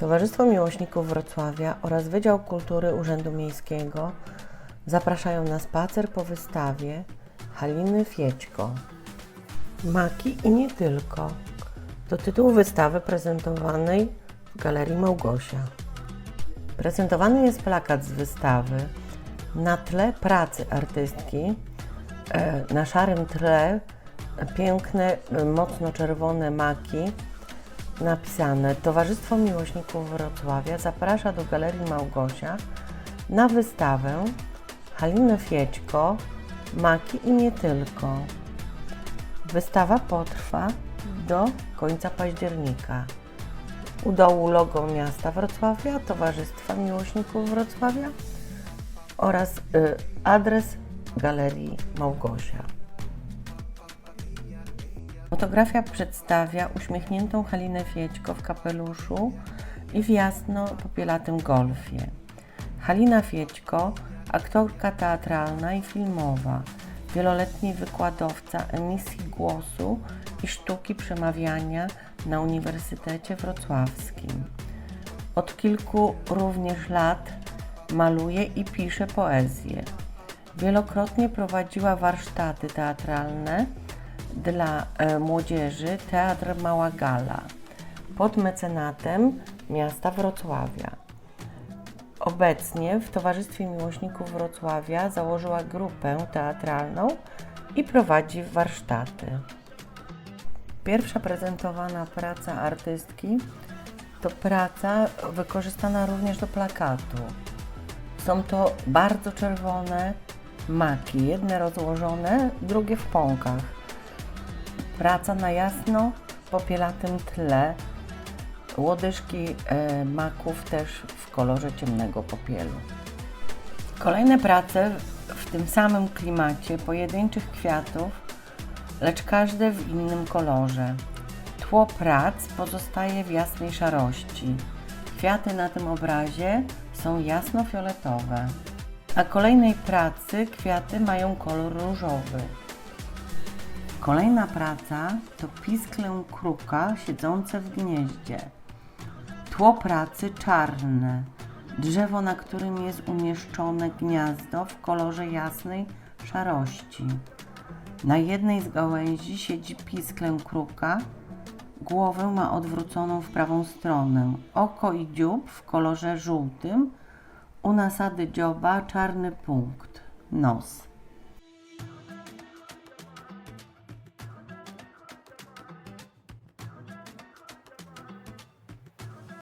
Towarzystwo Miłośników Wrocławia oraz Wydział Kultury Urzędu Miejskiego zapraszają na spacer po wystawie Haliny Fiećko. Maki i nie tylko. To tytuł wystawy prezentowanej w Galerii Małgosia. Prezentowany jest plakat z wystawy na tle pracy artystki, e, na szarym tle piękne, mocno czerwone maki, napisane Towarzystwo Miłośników Wrocławia zaprasza do Galerii Małgosia na wystawę Haliny Fiećko, Maki i nie tylko. Wystawa potrwa do końca października. U dołu logo miasta Wrocławia, Towarzystwa Miłośników Wrocławia oraz y, adres Galerii Małgosia. Fotografia przedstawia uśmiechniętą Halinę Fiećko w kapeluszu i w jasno popielatym golfie. Halina Fiećko, aktorka teatralna i filmowa, wieloletni wykładowca emisji głosu i sztuki przemawiania na Uniwersytecie Wrocławskim. Od kilku również lat maluje i pisze poezję. Wielokrotnie prowadziła warsztaty teatralne dla e, młodzieży Teatr Mała Gala pod mecenatem miasta Wrocławia. Obecnie w Towarzystwie Miłośników Wrocławia założyła grupę teatralną i prowadzi warsztaty. Pierwsza prezentowana praca artystki to praca wykorzystana również do plakatu. Są to bardzo czerwone maki, jedne rozłożone, drugie w pąkach. Praca na jasno popielatym tle, łodyżki e, maków też w kolorze ciemnego popielu. Kolejne prace w tym samym klimacie pojedynczych kwiatów, lecz każde w innym kolorze. Tło prac pozostaje w jasnej szarości. Kwiaty na tym obrazie są jasno-fioletowe, a kolejnej pracy kwiaty mają kolor różowy. Kolejna praca to pisklę kruka siedzące w gnieździe. Tło pracy czarne. Drzewo, na którym jest umieszczone gniazdo w kolorze jasnej szarości. Na jednej z gałęzi siedzi pisklę kruka. Głowę ma odwróconą w prawą stronę. Oko i dziób w kolorze żółtym. U nasady dzioba czarny punkt. Nos.